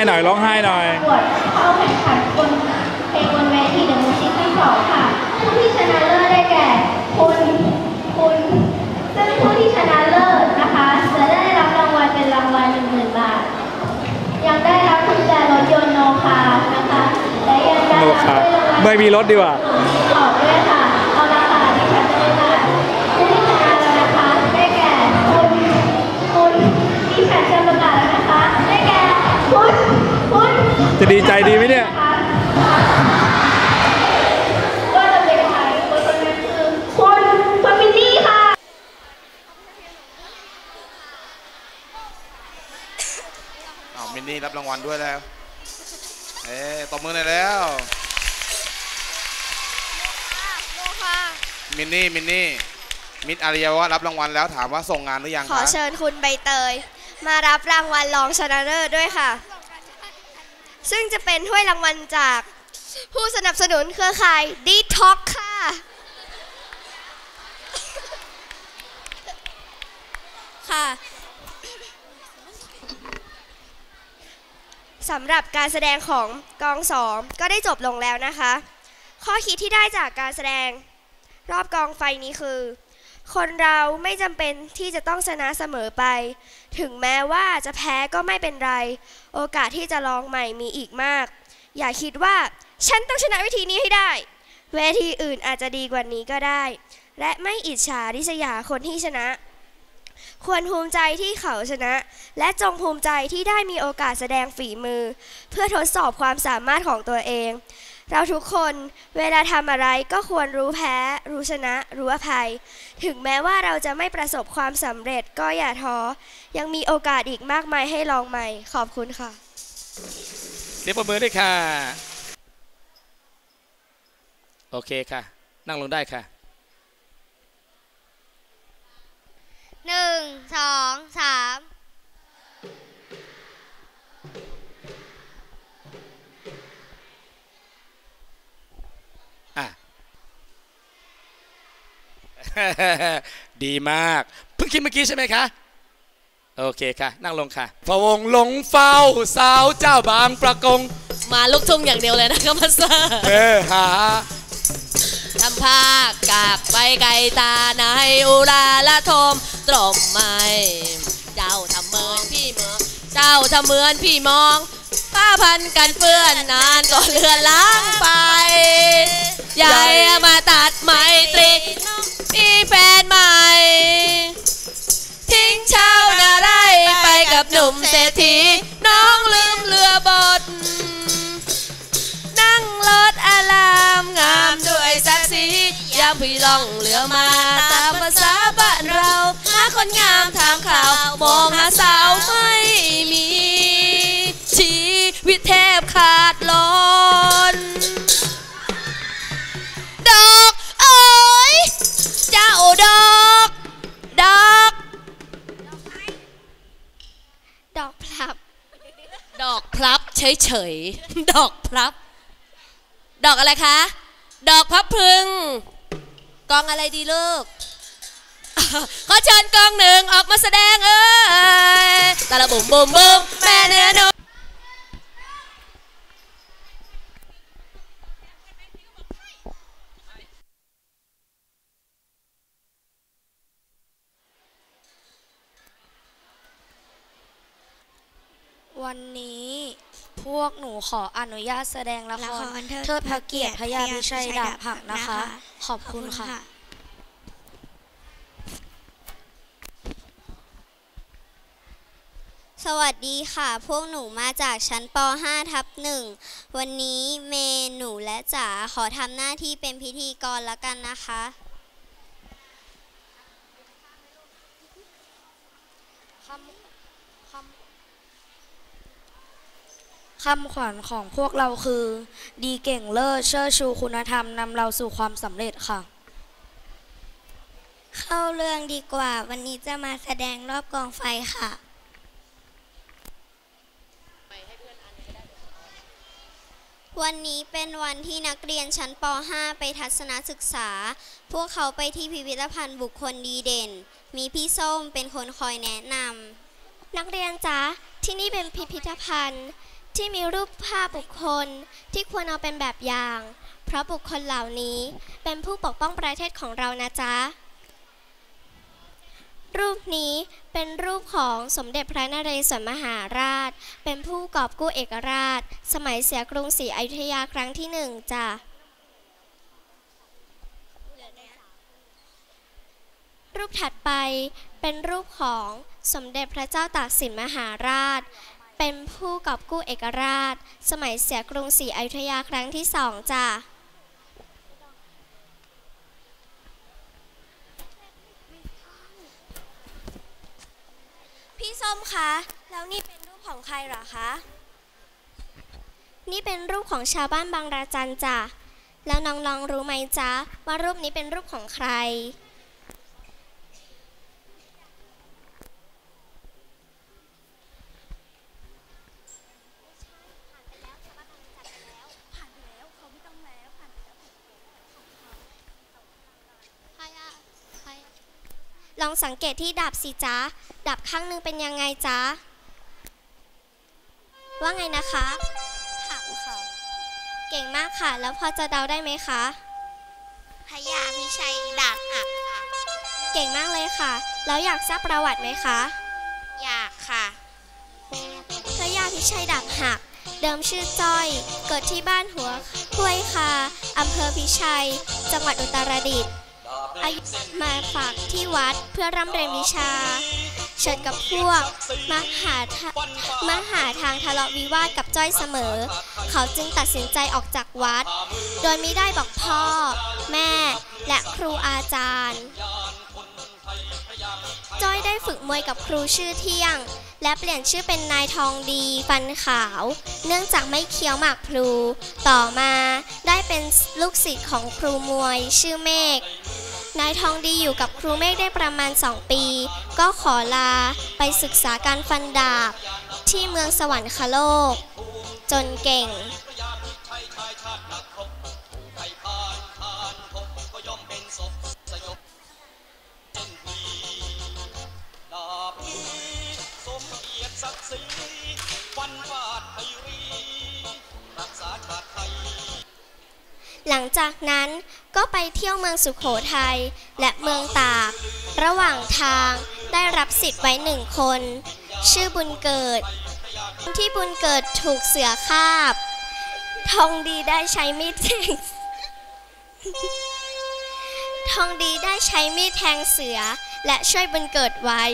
ร้องไห้หน่อยร้องไห้หน่อยประกวดเข้าแข่งขันบนเพลงบนเวทีเดอะมูสิคที่สองค่ะผู้ที่ชนะเลิศได้แก่คุณคุณซึ่งผู้ที่ชนะเลิศนะคะจะได้รับรางวัลเป็นรางวัลหนึ่งหมื่นบาท ยังได้รับทุนการรถยนต์โนคานะคะและยังได้โนรับคาด้วยรางวัล ไม่มีรถดีกว่า ข ดีใจดีไหมเนี่ยก็จะเป็นใครคนคนนั้นคือคุณคุณมินนี่ค่ะอ้าวมินนี่รับรางวัลด้วยแล้ว เอ๊ะตบมือหน่อยแล้วมินนี่ มินนี่ มิตรอาริยาวะรับรางวัลแล้วถามว่าส่งงานหรือยังขอคะเชิญคุณใบเตย มารับรางวัลรองชนะเลิศด้วยค่ะ ซึ่งจะเป็นถ้วยรางวัลจากผู้สนับสนุนเครือข่ายดีท็อกค่ะ ค่ะสำหรับการแสดงของกองสองก็ได้จบลงแล้วนะคะ ข้อคิดที่ได้จากการแสดงรอบกองไฟนี้คือ คนเราไม่จำเป็นที่จะต้องชนะเสมอไป ถึงแม้ว่าจะแพ้ก็ไม่เป็นไร โอกาสที่จะลองใหม่มีอีกมาก อย่าคิดว่า ฉันต้องชนะวิธีนี้ให้ได้ เวทีอื่นอาจจะดีกว่านี้ก็ได้ และไม่อิจฉาริษยาคนที่ชนะ ควรภูมิใจที่เขาชนะ และจงภูมิใจที่ได้มีโอกาสแสดงฝีมือ เพื่อทดสอบความสามารถของตัวเอง เราทุกคนเวลาทำอะไรก็ควรรู้แพ้ รู้ชนะ รู้อภัย ถึงแม้ว่าเราจะไม่ประสบความสำเร็จก็อย่าท้อ ยังมีโอกาสอีกมากมายให้ลองใหม่ ขอบคุณค่ะ เสียงปรบมือด้วยค่ะ โอเคค่ะ นั่งลงได้ค่ะหนึ่งสองสาม ดีมาก เพิ่งคิดเมื่อกี้ใช่ไหมคะโอเคค่ะ นั่งลงค่ะพะวงหลงเฝ้าสาวเจ้าบางประกง มาลูกทุ่งอย่างเดียวเลยนะครับมาสเตอร์เออหาทำภาคกากไปไกลตาในอุราละทมตรมไม่เจ้าทำเหมือนพี่เมืองเจ้าทำเหมือนพี่มองผ้าพันกันเปื้อนนานก็เลือนล้างไปยายมาตัดไมตรี มีแฟนใหม่ ทิ้งเช่านาไรไปกับหนุ่มเศรษฐี น้องลืมเรือบด นั่งรถอารามงามด้วยศักดิ์ศรียามพี่ล่องเรือมาตามภาษา ดอกพลับเฉยๆ ดอกพลับ ดอกอะไรคะ ดอกพับพึง กองอะไรดีลูกขอเชิญกองหนึ่งออกมาแสดงเอ้ยตาละบุ่มบุ่มบุ่มแม่เนื้อหนู วันนี้พวกหนูขออนุญาตแสดงละคละรครเทิดพระเกียรติพระยาพิชัยดาบหักนะคะ ขอบคุณค่ะสวัสดีค่ะ พวกหนูมาจากชั้นป .5 ทับหนึ่งวันนี้เมย์หนูและจ๋าขอทำหน้าที่เป็นพิธีกรแล้วกันนะคะ คำ ขวัญของพวกเราคือ ดีเก่งเลิศเชิดชูคุณธรรมนำเราสู่ความสำเร็จค่ะ เข้าเรื่องดีกว่า วันนี้จะมาแสดงรอบกองไฟค่ะ วันนี้เป็นวันที่นักเรียนชั้นป .5 ไปทัศนศึกษา พวกเขาไปที่พิพิธภัณฑ์บุคคลดีเด่น มีพี่ส้มเป็นคนคอยแนะนำนักเรียนจ๊ะที่นี่เป็นพิพิธภัณฑ์ ที่มีรูปภาพบุคคลที่ควรเอาเป็นแบบอย่าง เพราะบุคคลเหล่านี้เป็นผู้ปกป้องประเทศของเรานะจ๊ะ รูปนี้เป็นรูปของสมเด็จพระนเรศวรมหาราช เป็นผู้กอบกู้เอกราช สมัยเสียกรุงศรีอยุธยาครั้งที่หนึ่งจ้ะรูปถัดไปเป็นรูปของสมเด็จพระเจ้าตากสินมหาราช เป็นผู้กอบกู้เอกราช สมัยเสียกรุงศรีอยุธยาครั้งที่สองจ้ะพี่ส้มคะ แล้วนี่เป็นรูปของใครเหรอคะ นี่เป็นรูปของชาวบ้านบางราจันจ้ะ แล้วน้องๆรู้ไหมจ๊ะว่ารูปนี้เป็นรูปของใคร ลองสังเกตที่ดับสิจ๊ะ ดับข้างหนึงเป็นยังไงจ๊ะ ว่าไงนะคะหักค่ะ เก่งมากค่ะ แล้วพอจะเดาได้ไหมคะ พยาพิชัยดาบหักค่ะ เก่งมากเลยค่ะ แล้วอยากทราบประวัติไหมคะ อยากค่ะ พระยาพิชัยดาบหัก เดิมชื่อจ้อย เกิดที่บ้านหัวห้วยคาอำเภอพิชัย จังหวัดอุตรดิตถ์ อายุมาฝากที่วัดเพื่อร่ำเรียนวิชา เฉิดกับพวกมาหาทามาหาทางทะเลาะวิวาทกับจ้อยเสมอ เขาจึงตัดสินใจออกจากวัด โดยไม่ได้บอกพ่อ แม่ และครูอาจารย์ จ้อยได้ฝึกมวยกับครูชื่อเที่ยง และเปลี่ยนชื่อเป็นนายทองดีฟันขาว เนื่องจากไม่เคี้ยวหมากพลู ต่อมาได้เป็นลูกศิษย์ของครูมวยชื่อเมฆ นายทองดีอยู่กับครูเมฆได้ประมาณ2ปี ก็ขอลาไปศึกษาการฟันดาบ ที่เมืองสวรรคโลก จนเก่ง หลังจากนั้น เที่ยวเมืองสุขโขทัยและเมืองตาก ระหว่างทางได้รับสิทธิ์ไว้หนึ่งคน ชื่อบุญเกิด ที่บุญเกิดถูกเสือคาบ ทองดีได้ใช้มีดแทงทองดีได้ใช้มีดแทงเสือและช่วยบุญเกิดไว้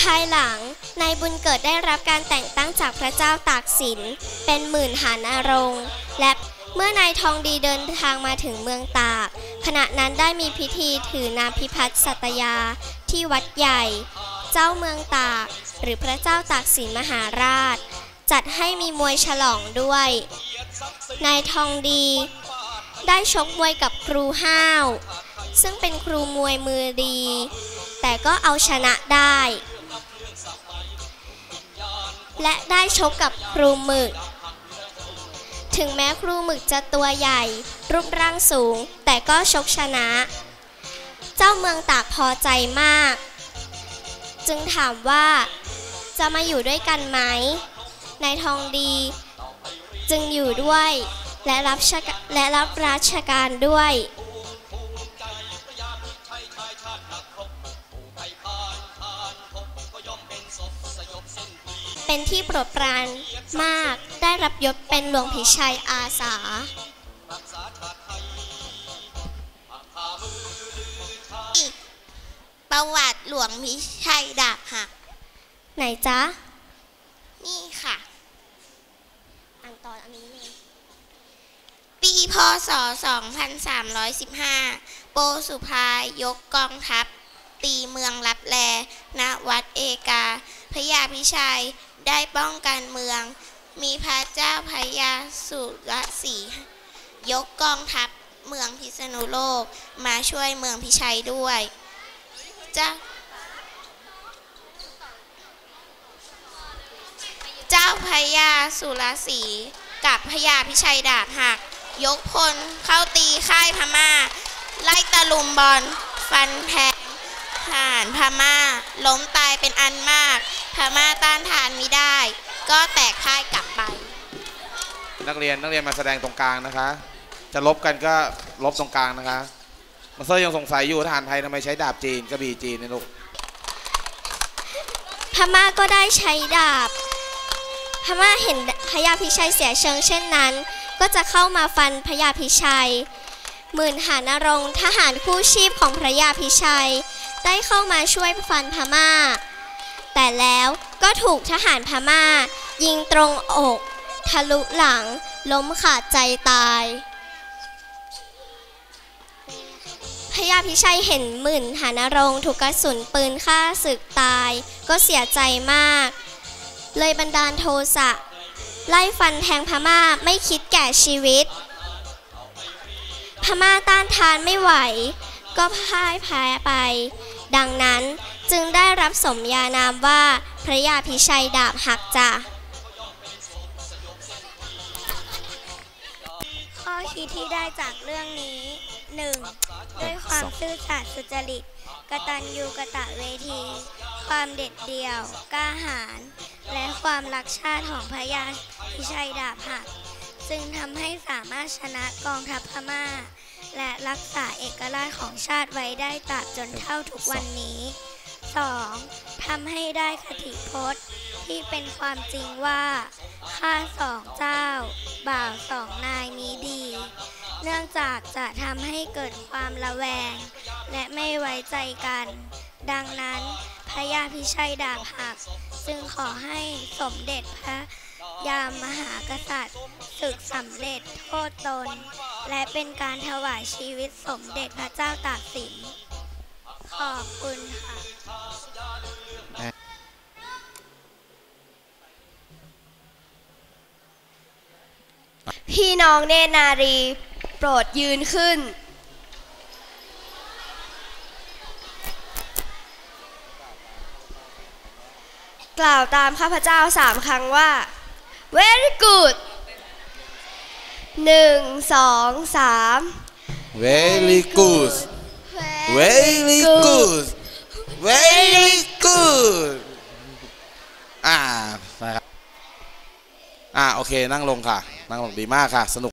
ภายหลัง นายบุญเกิดได้รับการแต่งตั้งจากพระเจ้าตากสิน เป็นหมื่นหานอรงค์และเมื่อนายทองดีเดินทางมาถึงเมืองตาก ขณะนั้นได้มีพิธีถือนาพิพัฒน์สัตยาที่วัดใหญ่ เจ้าเมืองตาก หรือพระเจ้าตากสินมหาราช จัดให้มีมวยฉลองด้วย นายทองดี ได้ชกมวยกับครูห้าว ซึ่งเป็นครูมวยมือดี แต่ก็เอาชนะได้ และได้ชกกับครูหมึก ถึงแม้ครูหมึกจะตัวใหญ่ รูปร่างสูง แต่ก็ชกชนะ เจ้าเมืองตากพอใจมาก จึงถามว่าจะมาอยู่ด้วยกันไหมนายทองดี จึงอยู่ด้วยและรับและรับราชการด้วย เป็นที่โปรดปรานมากได้รับยศเป็นหลวงพิชัยอาสาประวัติหลวงพิชัยดาบหัก ไหนจ๊ะ นี่ค่ะอ่านต่ออันนี้เลยปีพศ 2315 โปสุภายกกองทัพ ตีเมืองลับแลณวัดเอกา พระยาพิชัย ได้ป้องกันเมือง มีพระเจ้าพระยาสุรศรียกกองทัพเมืองพิษณุโลกมาช่วยเมืองพิชัยด้วยเจ้าเจ้าพระยาสุรศรีกับพระยาพิชัยดาบหัก ยกพลเข้าตีค่ายพม่า ไล่ตะลุมบอลฟันแทงทหาร พม่า ล้มตายเป็นอันมาก พม่าต้านทานมิได้ ก็แตกพ่ายกลับไป นักเรียนนักเรียนมาแสดงตรงกลางนะคะ จะลบกันก็ลบตรงกลางนะคะมาเซอร์ยังสงสัยอยู่ทหารไทยทำไมใช้ดาบจีนกระบี่จีนเนยลูกพม่าก็ได้ใช้ดาบ พม่าเห็นพญาพิชัยเสียเชิงเช่นนั้น ก็จะเข้ามาฟันพญาพิชัยหมื่นหานรงค์ทหารคู่ชีพของพระยาพิชัย ได้เข้ามาช่วยฟันพม่า แต่แล้วก็ถูกทหารพม่า ยิงตรงอก ทะลุหลัง ล้มขาดใจตายพญาพิชัยเห็นหมื่นหานรงถูกกระสุนปืนฆ่าศึกตาย ก็เสียใจมาก เลยบันดาลโทสะไล่ฟันแทงพม่าไม่คิดแก่ชีวิต พม่าต้านทานไม่ไหว ก็พ่ายแพ้ไป ดังนั้นจึงได้รับสมญานามว่าพระยาพิชัยดาบหักจ้ะข้อคิดที่ได้จากเรื่องนี้ 1. ด้วยความซื่อสัตย์สุจริตกตัญญูกะตะเวที ความเด็ดเดี่ยว กล้าหาญและความรักชาติของพระยาพิชัยดาบหักจึงทำให้สามารถชนะกองทัพพม่า และรักษาเอกราชของชาติไว้ได้ตราบจนเท่าทุกวันนี้ 2. ทำให้ได้คติพจน์ที่เป็นความจริงว่าข้าสองเจ้า บ่าวสองนายนี้ดี เนื่องจากจะทำให้เกิดความระแวง และไม่ไว้ใจกัน ดังนั้นพระยาพิชัยดาบหักจึงขอให้สมเด็จพระยามหากษัตริย์ศึกสำเร็จโทษตน และเป็นการถวายชีวิตสมเด็จพระเจ้าตากสิน ขอบคุณค่ะ พี่น้องเนนารี โปรดยืนขึ้น กล่าวตามข้าพเจ้าสามครั้งว่า very good หนึ่งสองสาม very good very good very good อ่านะครับอ่าโอเคนั่งลงค่ะ นั่งลงดีมากค่ะ สนุก